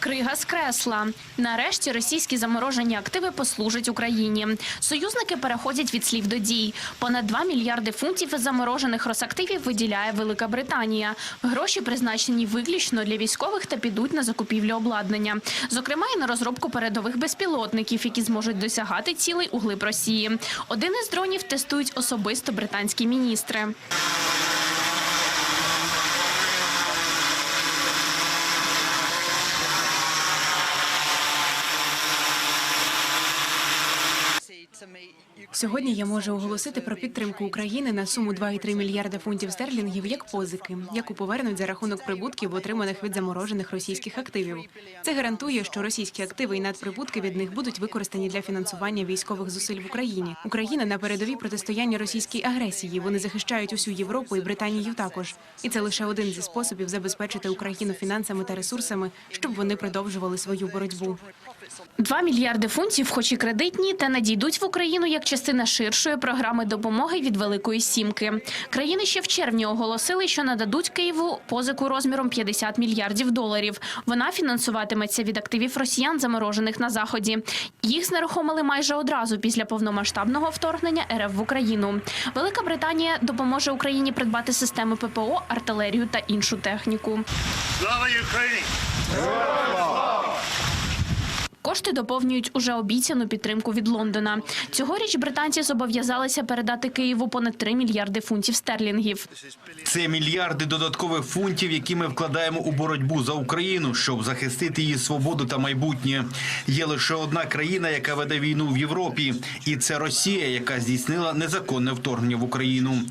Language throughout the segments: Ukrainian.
Крига з кресла. Нарешті російські заморожені активи послужать Україні. Союзники переходять від слів до дій. Понад 2 мільярди фунтів заморожених росактивів виділяє Велика Британія. Гроші призначені виключно для військових та підуть на закупівлю обладнання. Зокрема, і на розробку передових безпілотників, які зможуть досягати цілей у глиб Росії. Один із дронів тестують особисто британські міністри. Сьогодні я можу оголосити про підтримку України на суму 2,3 мільярда фунтів стерлінгів як позики, яку повернуть за рахунок прибутків, отриманих від заморожених російських активів. Це гарантує, що російські активи і надприбутки від них будуть використані для фінансування військових зусиль в Україні. Україна на передовій протистояння російській агресії. Вони захищають усю Європу і Британію також. І це лише один зі способів забезпечити Україну фінансами та ресурсами, щоб вони продовжували свою боротьбу. 2 мільярди фунтів, хоч і кредитні, та надійдуть в Україну як частина ширшої програми допомоги від Великої Сімки. Країни ще в червні оголосили, що нададуть Києву позику розміром 50 мільярдів доларів. Вона фінансуватиметься від активів росіян, заморожених на заході. Їх знерухомили майже одразу після повномасштабного вторгнення РФ в Україну. Велика Британія допоможе Україні придбати системи ППО, артилерію та іншу техніку. Слава Україні! Кошти доповнюють уже обіцяну підтримку від Лондона. Цьогоріч британці зобов'язалися передати Києву понад 3 мільярди фунтів стерлінгів. Це мільярди додаткових фунтів, які ми вкладаємо у боротьбу за Україну, щоб захистити її свободу та майбутнє. Є лише одна країна, яка веде війну в Європі, і це Росія, яка здійснила незаконне вторгнення в Україну.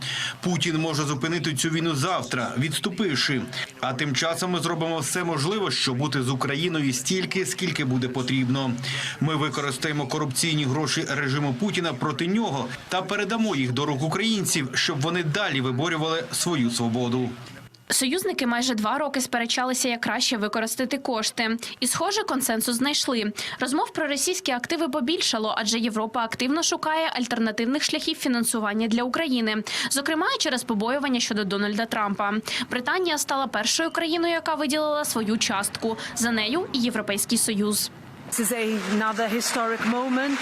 Путін може зупинити цю війну завтра, відступивши. А тим часом ми зробимо все можливе, щоб бути з Україною стільки, скільки буде потрібно. Ми використаємо корупційні гроші режиму Путіна проти нього та передамо їх до рук українців, щоб вони далі виборювали свою свободу. Союзники майже два роки сперечалися, як краще використати кошти. І, схоже, консенсус знайшли. Розмов про російські активи побільшало, адже Європа активно шукає альтернативних шляхів фінансування для України, зокрема через побоювання щодо Дональда Трампа. Британія стала першою країною, яка виділила свою частку. За нею і Європейський Союз. This is another historic moment.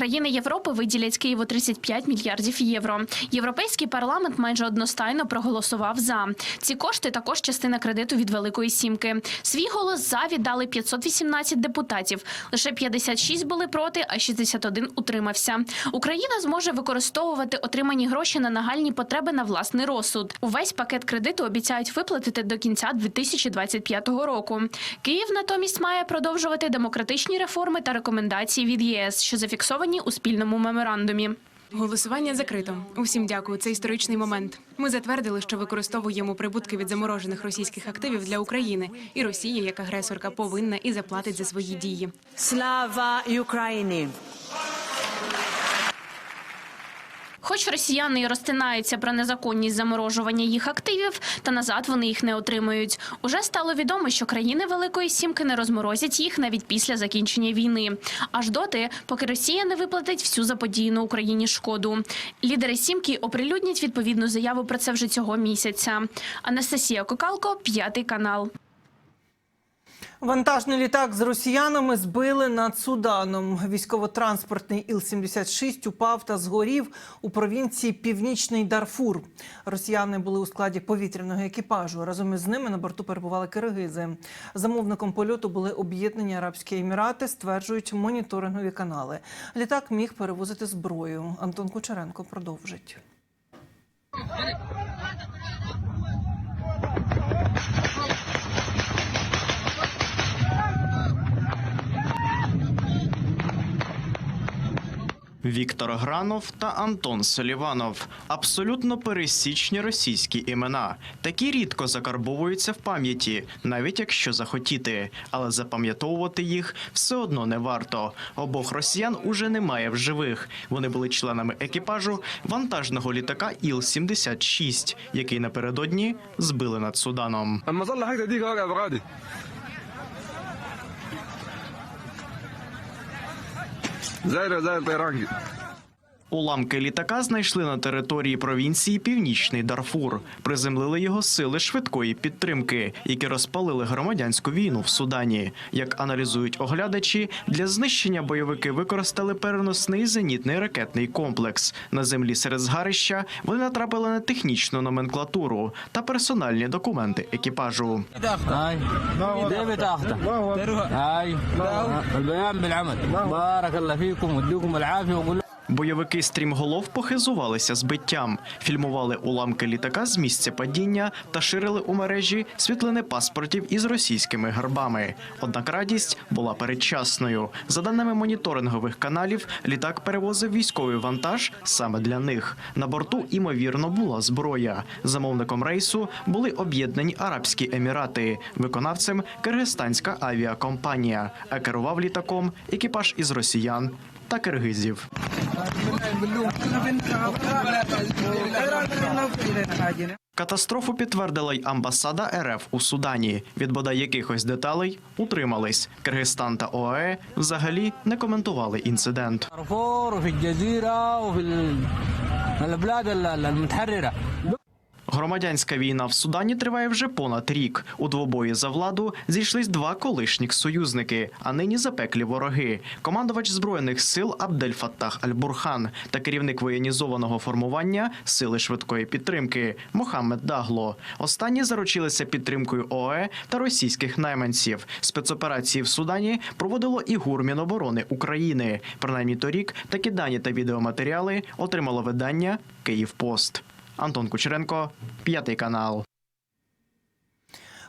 Країни Європи виділять Києву 35 мільярдів євро. Європейський парламент майже одностайно проголосував за ці кошти. Також частина кредиту від Великої Сімки. Свій голос за віддали 518 депутатів. Лише 56 були проти, а 61 утримався. Україна зможе використовувати отримані гроші на нагальні потреби на власний розсуд. Увесь пакет кредиту обіцяють виплатити до кінця 2025 року. Київ натомість має продовжувати демократичні реформи та рекомендації від ЄС, що зафіксовані у спільному меморандумі. Голосування закрито. Усім дякую. Це історичний момент. Ми затвердили, що використовуємо прибутки від заморожених російських активів для України, і Росія, як агресорка, повинна і заплатить за свої дії. Слава Ukraini! Хоч росіяни і розтинаються про незаконність заморожування їх активів, та назад вони їх не отримують. Уже стало відомо, що країни Великої Сімки не розморозять їх навіть після закінчення війни, аж доти, поки Росія не виплатить всю заподіяну Україні шкоду. Лідери сімки оприлюднять відповідну заяву про це вже цього місяця. Анастасія Кокалко, п'ятий канал. Вантажний літак з росіянами збили над Суданом. Військово-транспортний Іл-76 упав та згорів у провінції Північний Дарфур. Росіяни були у складі повітряного екіпажу. Разом із ними на борту перебували киргизи. Замовником польоту були об'єднані Арабські Емірати, стверджують моніторингові канали. Літак міг перевозити зброю. Антон Кучеренко продовжить. Віктор Гранов та Антон Соліванов абсолютно пересічні російські імена. Такі рідко закарбовуються в пам'яті, навіть якщо захотіти, але запам'ятовувати їх все одно не варто. Обох росіян уже немає в живих. Вони були членами екіпажу вантажного літака Іл-76, який напередодні збили над Суданом. زي الطيران كده. Уламки літака знайшли на території провінції Північний Дарфур. Приземлили його сили швидкої підтримки, які розпалили громадянську війну в Судані. Як аналізують оглядачі, для знищення бойовики використали переносний зенітний ракетний комплекс. На землі серед згарища вони натрапили на технічну номенклатуру та персональні документи екіпажу. Бойовики стрімголов похизувалися збиттям, фільмували уламки літака з місця падіння та ширили у мережі світлини паспортів із російськими гербами. Однак радість була передчасною. За даними моніторингових каналів, літак перевозив військовий вантаж саме для них. На борту імовірно була зброя. Замовником рейсу були об'єднані Арабські Емірати, виконавцем Киргизстанська авіакомпанія, а керував літаком екіпаж із росіян та киргизів. Катастрофу підтвердила й амбасада РФ у Судані. Від бодай якихось деталей утримались. Киргизстан та ОАЕ взагалі не коментували інцидент. Громадянська війна в Судані триває вже понад рік. У двобої за владу зійшлись два колишніх союзники, а нині запеклі вороги. Командувач збройних сил Абдель Фаттах Аль-Бурхан та керівник воєнізованого формування сили швидкої підтримки Мохаммед Дагло. Останні заручилися підтримкою ОЕ та російських найманців. Спецоперації в Судані проводило і ГУР Міноборони України. Принаймні торік такі дані та відеоматеріали отримало видання Київпост. Антон Кучеренко, п'ятий канал.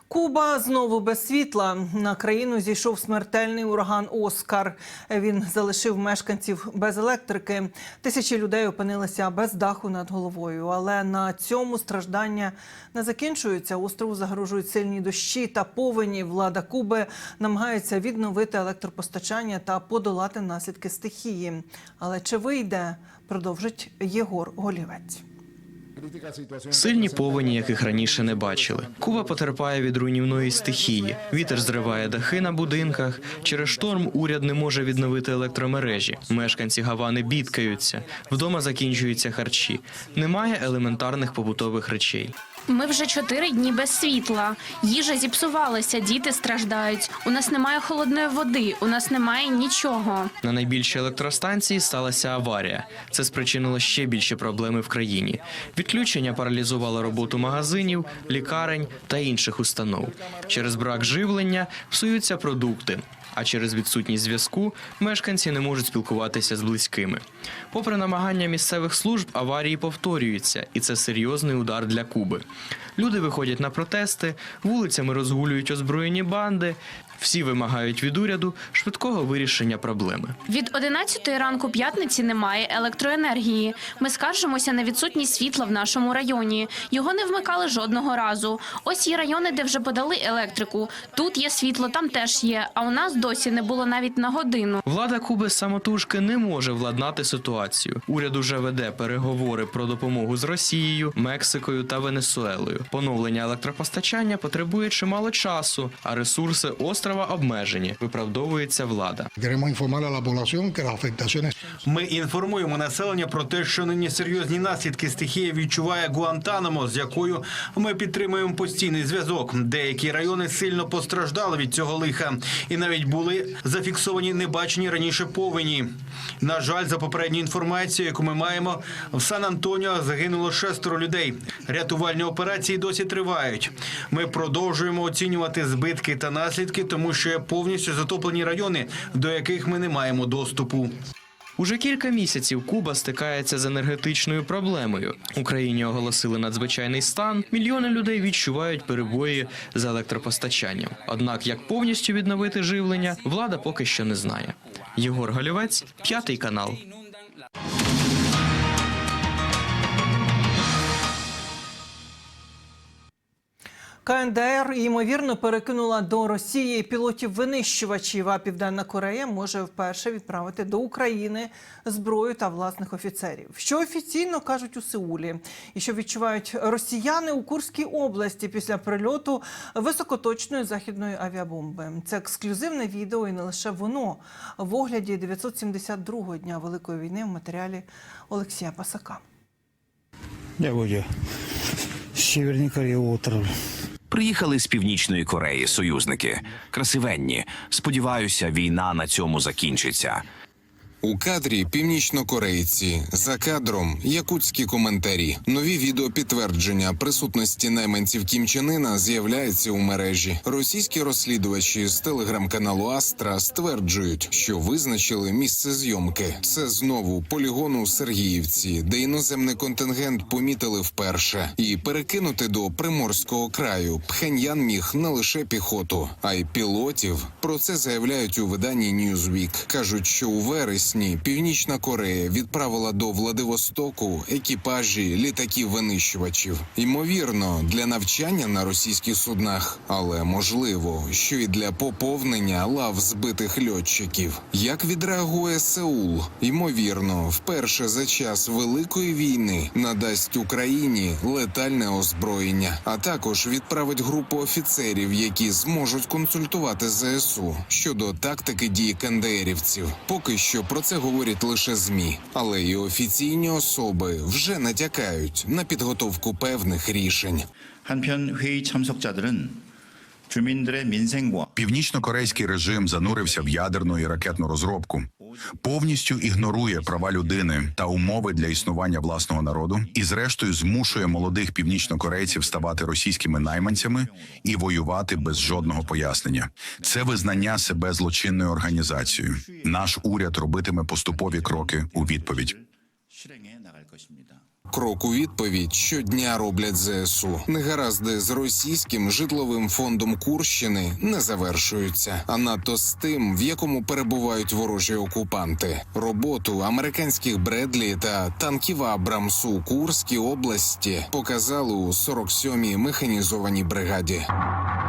Куба знову без світла. На країну зійшов смертельний ураган Оскар. Він залишив мешканців без електрики. Тисячі людей опинилися без даху над головою. Але на цьому страждання не закінчуються. Острову загрожують сильні дощі та повені. Влада Куби намагається відновити електропостачання та подолати наслідки стихії. Але чи вийде? Продовжить Єгор Голівець. Сильні повені, яких раніше не бачили. Куба потерпає від руйнівної стихії. Вітер зриває дахи на будинках. Через шторм уряд не може відновити електромережі. Мешканці Гавани бідкаються. Вдома закінчуються харчі. Немає елементарних побутових речей. Ми вже чотири дні без світла. Їжа зіпсувалася, діти страждають. У нас немає холодної води, у нас немає нічого. На найбільшій електростанції сталася аварія. Це спричинило ще більше проблеми в країні. Відключення паралізувало роботу магазинів, лікарень та інших установ. Через брак живлення псуються продукти. А через відсутність зв'язку мешканці не можуть спілкуватися з близькими. Попри намагання місцевих служб, аварії повторюються, і це серйозний удар для Куби. Люди виходять на протести, вулицями розгулюють озброєні банди. Всі вимагають від уряду швидкого вирішення проблеми. Від 11 ранку п'ятниці немає електроенергії. Ми скаржимося на відсутність світла в нашому районі. Його не вмикали жодного разу. Ось є райони, де вже подали електрику. Тут є світло, там теж є. А у нас досі не було навіть на годину. Влада Куби самотужки не може владнати ситуацію. Уряд уже веде переговори про допомогу з Росією, Мексикою та Венесуелою. Поновлення електропостачання потребує чимало часу, а ресурси острова обмежені. Виправдовується влада. Ми інформуємо населення про те, що нині серйозні наслідки стихії відчуває Гуантанамо, з якою ми підтримуємо постійний зв'язок. Деякі райони сильно постраждали від цього лиха, і навіть були зафіксовані небачені раніше повені. На жаль, за попередньою інформацією, яку ми маємо, в Сан Антоніо загинуло шестеро людей. Рятувальні операції досі тривають. Ми продовжуємо оцінювати збитки та наслідки, тому що повністю затоплені райони, до яких ми не маємо доступу. Уже кілька місяців Куба стикається з енергетичною проблемою. Україні оголосили надзвичайний стан. Мільйони людей відчувають перебої з електропостачанням. Однак, як повністю відновити живлення, влада поки що не знає. Єгор Голівець, п'ятий канал. КНДР ймовірно перекинула до Росії пілотів винищувачів. А Південна Корея може вперше відправити до України зброю та власних офіцерів. Що офіційно кажуть у Сеулі, і що відчувають росіяни у Курській області після прильоту високоточної західної авіабомби. Це ексклюзивне відео, і не лише воно в огляді 972-го дня Великої війни в матеріалі Олексія Пасака. Я Северной Кореи утром. Приїхали з північної Кореї союзники. Красивенні. Сподіваюся, війна на цьому закінчиться. У кадрі північнокорейці за кадром якутські коментарі. Нові відео підтвердження присутності найманців Кім Чен Ына з'являються у мережі. Російські розслідувачі з телеграм-каналу Астра стверджують, що визначили місце зйомки. Це знову полігон у Сергіївці, де іноземний контингент помітили вперше, і перекинути до приморського краю Пхеньян міг не лише піхоту, а й пілотів. Про це заявляють у виданні Newsweek. кажуть, що у вересні Північна Корея відправила до Владивостоку екіпажі літаків винищувачів. Ймовірно, для навчання на російських суднах, але можливо, що і для поповнення лав збитих льотчиків. Як відреагує Сеул? Ймовірно, вперше за час великої війни надасть Україні летальне озброєння, а також відправить групу офіцерів, які зможуть консультувати ЗСУ щодо тактики дій кандеїрівців. Поки що про це говорять лише змі, але й офіційні особи вже натякають на підготовку певних рішень. Північно-корейський режим занурився в ядерну і ракетну розробку повністю ігнорує права людини та умови для існування власного народу, і, зрештою, змушує молодих північнокорейців ставати російськими найманцями і воювати без жодного пояснення. Це визнання себе злочинною організацією. Наш уряд робитиме поступові кроки у відповідь. 실행해 나갈 것입니다. Крок у відповідь щодня роблять ЗСУ. Негаразди з російським житловим фондом Курщини не завершуються, а надто з тим, в якому перебувають ворожі окупанти. Роботу американських Бредлі та танків Абрамсу у Курській області показали у 47-й механізованій бригаді.